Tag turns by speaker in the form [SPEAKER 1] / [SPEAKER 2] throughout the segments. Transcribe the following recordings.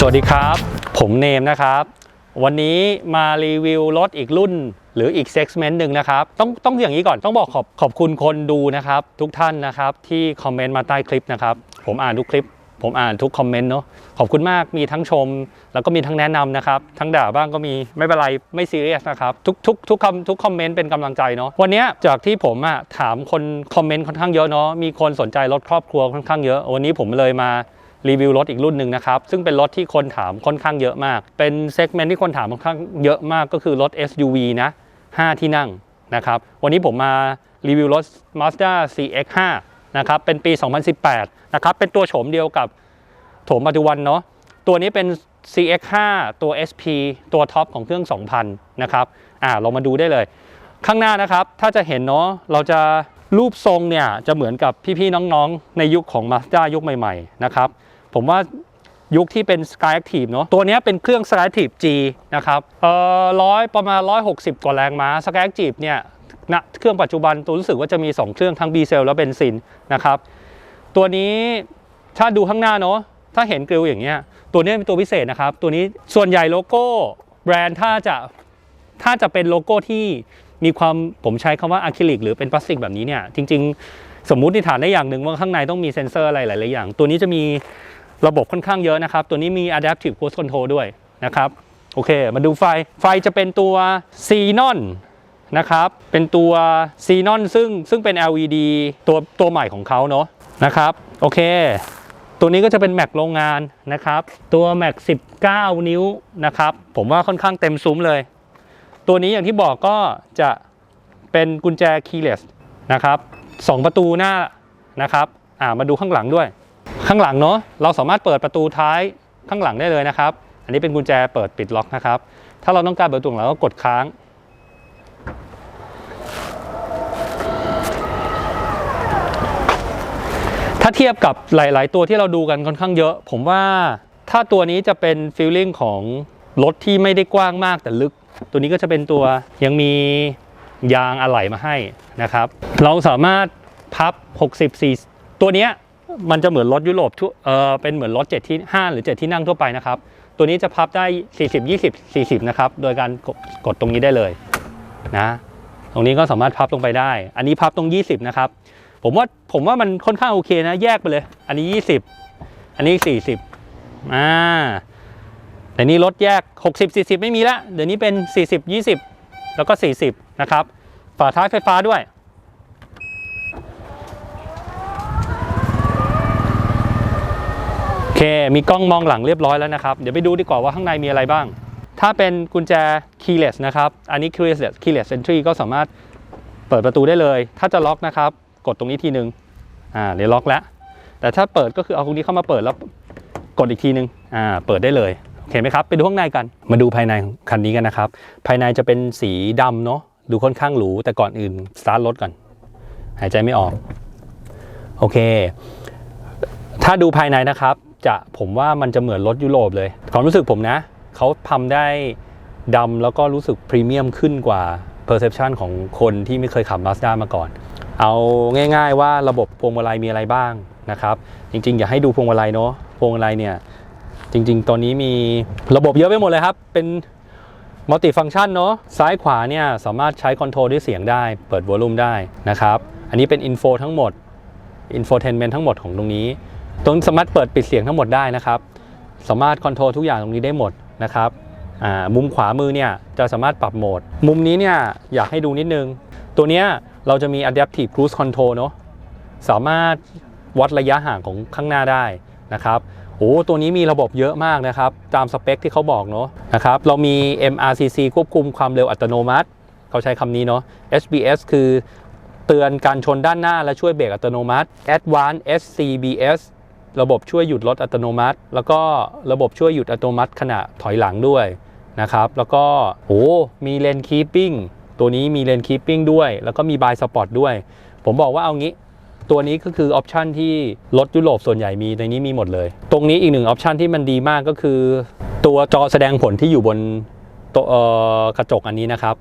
[SPEAKER 1] สวัสดีครับ ผมเนมนะครับ วันนี้มารีวิวรถอีกรุ่น หรืออีกเซกเมนต์หนึ่งนะครับ ต้องต้องอย่างนี้ก่อนต้องบอกขอบขอบคุณคนดูนะครับ ทุกท่านนะครับ ที่คอมเมนต์มาใต้คลิปนะครับ ผมอ่านทุกคลิป ผมอ่านทุกคอมเมนต์เนาะขอบคุณมากมีทั้งชม แล้วก็มีทั้งแนะนำนะครับ ทั้งด่าบ้างก็มีไม่เป็นไรไม่ซีเรียสนะครับ ทุกทุกทุกคำทุกคอมเมนต์เป็นกำลังใจเนาะวันนี้จากที่ผมอะถามคนคอมเมนต์ค่อนข้างเยอะเนาะมีคนสนใจรถครอบครัวค่อนข้างเยอะ วันนี้ผมเลยมา รีวิวรถอีกรุ่นหนึ่งนะครับ ซึ่งเป็นรถที่คนถามค่อนข้างเยอะมาก เป็นเซกเมนต์ที่คนถามค่อนข้างเยอะมากก็คือรถ SUV นะ 5 ที่นั่งนะครับ วันนี้ผมมารีวิวรถ Mazda CX-5 นะครับเป็นปี 2018 นะครับ เป็นตัวโฉมเดียวกับโฉมปัจจุบันเนาะตัวนี้เป็น CX-5 ตัว SP ตัวท็อปของเครื่อง 2000 นะครับ อ่า เรามาดูได้เลย ข้างหน้านะครับ ถ้าจะเห็นเนาะ เราจะรูปทรงเนี่ย จะเหมือนกับพี่ ๆ น้อง ๆ ในยุคของ Mazda ยุคใหม่ ๆ นะครับ ผมว่ายุคที่เป็น Sky Active เนาะตัวนี้เป็นเครื่อง Sky Active G นะครับเอ่อร้อยประมาณ 160 กว่าแรงม้า Sky Active เนี่ยณเครื่องปัจจุบันตัวรู้สึกว่าจะมี 2 เครื่องทั้งดีเซลและเบนซินนะครับ ตัวนี้ถ้าดูข้างหน้าเนาะถ้าเห็นกริลอย่างเงี้ยตัวนี้เป็นตัวพิเศษนะครับ ตัวนี้ส่วนใหญ่โลโก้แบรนด์ถ้าจะถ้าจะเป็นโลโก้ที่มีความผมใช้คำว่าอะคริลิกหรือเป็นพลาสติกแบบนี้เนี่ยจริง ๆ สมมุติฐานได้อย่างหนึ่งว่าข้างในต้องมีเซ็นเซอร์อะไรหลายๆอย่าง ตัวนี้จะมี ระบบค่อนข้างเยอะนะครับ ตัวนี้มี adaptive cruise control ด้วยนะครับ โอเค มาดูไฟ ไฟจะเป็นตัว Xenon นะครับ เป็นตัว Xenon ซึ่งซึ่งเป็น LED ตัวตัวใหม่ของเขาเนาะนะครับ โอเค ตัวนี้ก็จะเป็นแม็กโรงงานนะครับ ตัวแม็ก19 นิ้วนะครับ ผมว่าค่อนข้างเต็มซุ้มเลย ตัวนี้อย่างที่บอกก็จะเป็นกุญแจ keyless นะครับสองประตูหน้านะครับ อ่ามาดูข้างหลังด้วย ข้างหลังเนาะเราสามารถเปิดประตูท้ายข้างหลังได้เลยนะครับ อันนี้เป็นกุญแจเปิดปิดล็อกนะครับ ถ้าเราต้องการเปิดประตูเราก็กดค้าง ถ้าเทียบกับหลาย ๆ ตัวที่เราดูกันค่อนข้างเยอะ ผมว่าถ้าตัวนี้จะเป็นฟีลลิ่งของรถที่ไม่ได้กว้างมากแต่ลึก ตัวนี้ก็จะเป็นตัวยังมียางอะไหล่มาให้นะครับ เราสามารถพับ 64ตัวเนี้ย มันจะเหมือนรถยุโรปทั่วเออเป็นเหมือนรถ7ที่5หรือ 7 ที่นั่งทั่วไปนะครับ ตัวนี้จะพับได้ 40 20 40 นะครับ โดยการกดกดตรงนี้ได้เลยนะ ตรงนี้ก็สามารถพับลงไปได้ อันนี้พับตรง 20 นะครับ ผมว่าผมว่ามันค่อนข้างโอเคนะ แยกไปเลย อันนี้ 20 อันนี้ 40อ่าแต่นี้รถแยก 60 40 ไม่มีละ เดี๋ยวนี้เป็น 40 20 แล้วก็ 40 นะครับ ฝาท้ายไฟฟ้าด้วย โอ เค มีกล้องมองหลังเรียบร้อยแล้วนะครับ เดี๋ยวไปดูดีกว่าว่าข้างในมีอะไรบ้าง ถ้าเป็นกุญแจ keyless นะครับ อันนี้ keyless keyless entry ก็สามารถเปิดประตูได้เลย ถ้าจะล็อกนะครับ กดตรงนี้ทีนึง อ่า เดี๋ยวล็อกแล้ว แต่ถ้าเปิดก็คือเอาตรงนี้เข้ามาเปิดแล้วกดอีกทีนึง อ่า เปิดได้เลย โอเคไหมครับ ไปดูข้างในกัน มาดูภายในคันนี้กันนะครับ ภายในจะเป็นสีดำเนาะ ดูค่อนข้างหรู แต่ก่อนอื่นสตาร์ทรถก่อน หายใจไม่ออก โอเค ถ้าดูภายในนะครับ จะผมว่ามันจะเหมือนรถยุโรปเลยความรู้สึกผมนะ เขาทำได้ดำแล้วก็รู้สึกพรีเมียมขึ้นกว่า perception ของคนที่ไม่เคยขับ Mazda มาก่อน เอาง่ายๆว่าระบบพวงมาลัยมีอะไรบ้างนะครับ จริงๆ อย่าให้ดูพวงมาลัยเนาะพวงมาลัยเนี่ย จริงๆ ตอนนี้มีระบบเยอะไปหมดเลยครับ เป็นมัลติฟัง c t ชันเนาะซ้ายขวาเนี่ยสามารถใช้คอนโทรลด้วยเสียงได้ เปิดวอลลุ่มได้นะครับ อันนี้เป็นอินโฟทั้งหมดอินโฟเทนเมนต์ทั้งหมดของตรงนี้ ตรงสามารถเปิดปิดเสียงทั้งหมดได้นะครับ สามารถคอนโทรลทุกอย่างตรงนี้ได้หมดนะครับมุมขวามือเนี่ยจะสามารถปรับโหมด มุมนี้เนี่ยอยากให้ดูนิดนึง ตัวเนี้ยเราจะมี adaptive cruise control เนาะสามารถวัดระยะห่างของข้างหน้าได้นะครับโอ้ตัวนี้มีระบบเยอะมากนะครับ ตามสเปคที่เขาบอกเนาะนะครับเรามี MRCC ควบคุมความเร็วอัตโนมัติ เขาใช้คำนี้เนาะ SBS คือเตือนการชนด้านหน้าและช่วยเบรกอัตโนมัติ Advanced SCBS ระบบช่วยหยุดรถอัตโนมัติ แล้วก็ระบบช่วยหยุดอัตโนมัติขณะถอยหลังด้วยนะครับแล้วก็โอ้มีเลนคีปปิ้งตัวนี้มีเลนคีปปิ้งด้วย แล้วก็มีบายสปอร์ตด้วย ผมบอกว่าเอางี้ ตัวนี้ก็คือออปชันที่รถยุโรปส่วนใหญ่มีในนี้มีหมดเลย ตรงนี้อีกหนึ่งออปชันที่มันดีมากก็คือ ตัวจอแสดงผลที่อยู่บนตัวกระจกอันนี้นะครับ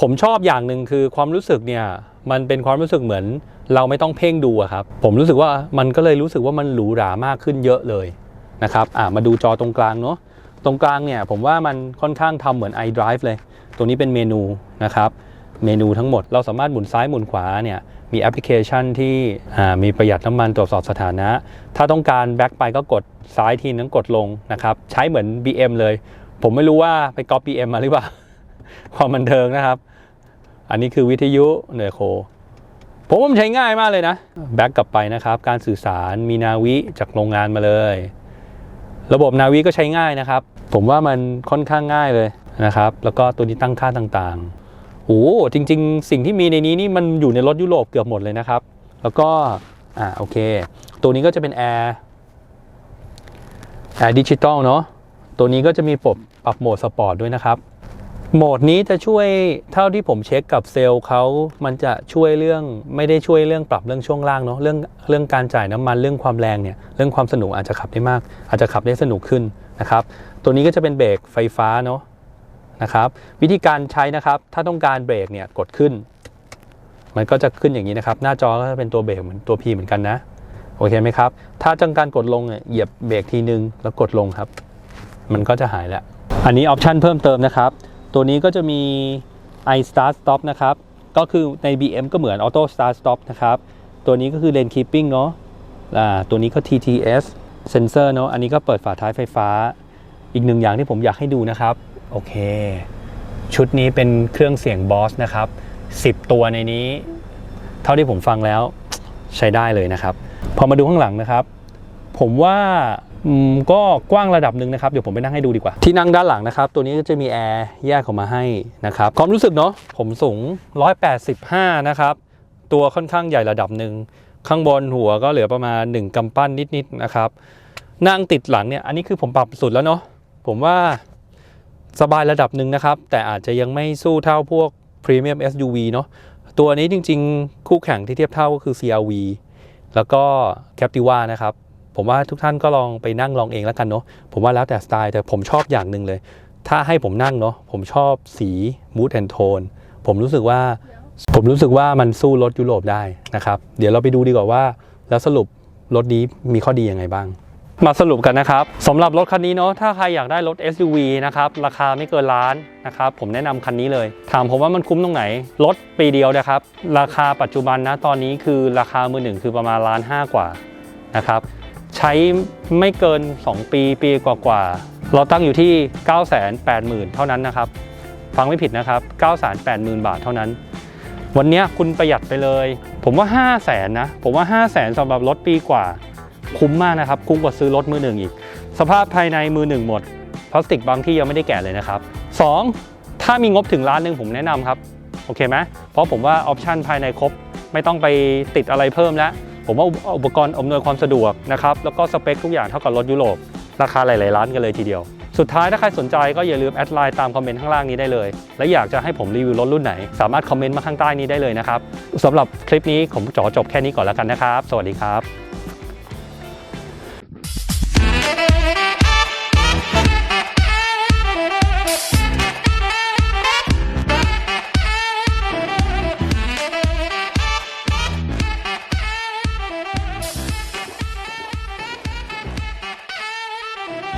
[SPEAKER 1] ผมชอบอย่างหนึ่งคือความรู้สึกเนี่ยมันเป็นความรู้สึกเหมือน เราไม่ต้องเพ่งดูครับ ผมรู้สึกว่ามันก็เลยรู้สึกว่ามันหรูหรามากขึ้นเยอะเลยนะครับอะมาดูจอตรงกลางเนาะตรงกลางเนี่ยผมว่ามันค่อนข้างทำเหมือน iDrive เลยตรงนี้เป็นเมนูนะครับเมนูทั้งหมดเราสามารถหมุนซ้ายหมุนขวาเนี่ยมีแอปพลิเคชันที่มีประหยัดน้ำมันตรวจสอบสถานะ ถ้าต้องการแบ็คไปก็กดซ้ายทีนึงกดลงนะครับ ใช้เหมือน BM เลย ผมไม่รู้ว่าไปก๊อป BM มาหรือเปล่า ความบันเทิงนะครับ อันนี้คือวิทยุเหนือโค ผมว่ามันใช้ง่ายมากเลยนะ แบ็กกลับไปนะครับ การสื่อสารมีนาวิจากโรงงานมาเลย ระบบนาวิก็ใช้ง่ายนะครับ ผมว่ามันค่อนข้างง่ายเลยนะครับ แล้วก็ตัวนี้ตั้งค่าต่างๆโอ้จริง ๆ สิ่งที่มีในนี้นี่มันอยู่ในรถยุโรปเกือบหมดเลยนะครับ แล้วก็อ่าโอเค ตัวนี้ก็จะเป็นแอร์แอร์ดิจิตอลเนาะตัวนี้ก็จะมีปรับปรับโหมดสปอร์ตด้วยนะครับ โหมดนี้จะช่วยเท่าที่ผมเช็คกับเซลล์เขามันจะช่วยเรื่องไม่ได้ช่วยเรื่องปรับเรื่องช่วงล่างเนาะเรื่องเรื่องการจ่ายน้ำมันเรื่องความแรงเนี่ยเรื่องความสนุกอาจจะขับได้มาก อาจจะขับได้สนุกขึ้นนะครับ ตัวนี้ก็จะเป็นเบรกไฟฟ้าเนาะนะครับวิธีการใช้นะครับถ้าต้องการเบรกเนี่ยกดขึ้น มันก็จะขึ้นอย่างนี้นะครับ หน้าจอก็จะเป็นตัวเบรกเหมือนตัว P เหมือนกันนะโอเคไหมครับ ถ้าต้องการกดลงเนี่ยเหยียบเบรกทีนึงแล้วกดลงครับ มันก็จะหายแล้ว อันนี้ออปชันเพิ่มเติมนะครับ ตัวนี้ก็จะมี i start stop นะครับ ก็คือใน BM ก็เหมือน auto start stop นะครับ ตัวนี้ก็คือ lane keeping เนาะตัวนี้ก็ TTS sensor เนาะอันนี้ก็เปิดฝาท้ายไฟฟ้า อีกหนึ่งอย่างที่ผมอยากให้ดูนะครับ โอเค ชุดนี้เป็นเครื่องเสียงบอสนะครับ 10 ตัวในนี้ เท่าที่ผมฟังแล้วใช้ได้เลยนะครับ พอมาดูข้างหลังนะครับ ผมว่า ก็กว้างระดับหนึ่งนะครับ เดี๋ยวผมไปนั่งให้ดูดีกว่า ที่นั่งด้านหลังนะครับ ตัวนี้ก็จะมีแอร์แยกออกมาให้นะครับ ความรู้สึกเนาะผมสูง 185 นะครับ ตัวค่อนข้างใหญ่ระดับหนึ่ง ข้างบนหัวก็เหลือประมาณ 1กำปั้นนิดๆนะครับ นั่งติดหลังเนี่ย อันนี้คือผมปรับสุดแล้วเนาะผมว่าสบายระดับหนึ่งนะครับ แต่อาจจะยังไม่สู้เท่าพวก Premium SUV เนาะตัวนี้จริง ๆ คู่แข่งที่เทียบเท่าก็คือ CRV แล้วก็ Captiva นะครับ ผมว่าทุกท่านก็ลองไปนั่งลองเองแล้วกันเนาะผมว่าแล้วแต่สไตล์แต่ผมชอบอย่างหนึ่งเลย ถ้าให้ผมนั่งเนาะผมชอบสี mood and tone ผมรู้สึกว่าผมรู้สึกว่ามันสู้รถยุโรปได้นะครับเดี๋ยวเราไปดูดีกว่าว่า แล้วสรุปรถนี้มีข้อดียังไงบ้าง มาสรุปกันนะครับสำหรับรถคันนี้เนาะถ้าใครอยากได้รถ SUV นะครับราคาไม่เกินล้านนะครับผมแนะนำคันนี้เลย ถามผมว่ามันคุ้มตรงไหน รถปีเดียวนะครับ ราคาปัจจุบันนะตอนนี้คือราคามือหนึ่งคือประมาณล้านห้ากว่านะครับ ใช้ไม่เกิน 2 ปีปีกว่าๆ เราตั้งอยู่ที่ 980,000 เท่านั้นนะครับ ฟังไม่ผิดนะครับ 980,000 บาทเท่านั้น วันนี้คุณประหยัดไปเลย ผมว่า 5 0 0แสนนะ ผมว่า 5 0 0แสนสำหรับรถปีกว่า คุ้มมากนะครับ คุ้มกว่าซื้อรถมือหนึ่งอีก สภาพภายในมือหนึ่งหมด พลาสติกบางที่ยังไม่ได้แกะเลยนะครับ 2. ถ้ามีงบถึงล้านหนึ่งผมแนะนำครับ โอเคไหมเพราะผมว่าออปชันภายในครบ ไม่ต้องไปติดอะไรเพิ่มแล้ว ผมว่าอุปกรณ์อำนวยความสะดวกนะครับแล้วก็สเปคทุกอย่างเท่ากับรถยุโรปราคาหลายๆล้านกันเลยทีเดียว สุดท้ายถ้าใครสนใจก็อย่าลืมแอดไลน์ตามคอมเมนต์ข้างล่างนี้ได้เลย และอยากจะให้ผมรีวิวรถรุ่นไหน สามารถคอมเมนต์มาข้างใต้นี้ได้เลยนะครับสำหรับคลิปนี้ผมจอจบแค่นี้ก่อนแล้วกันนะครับ สวัสดีครับ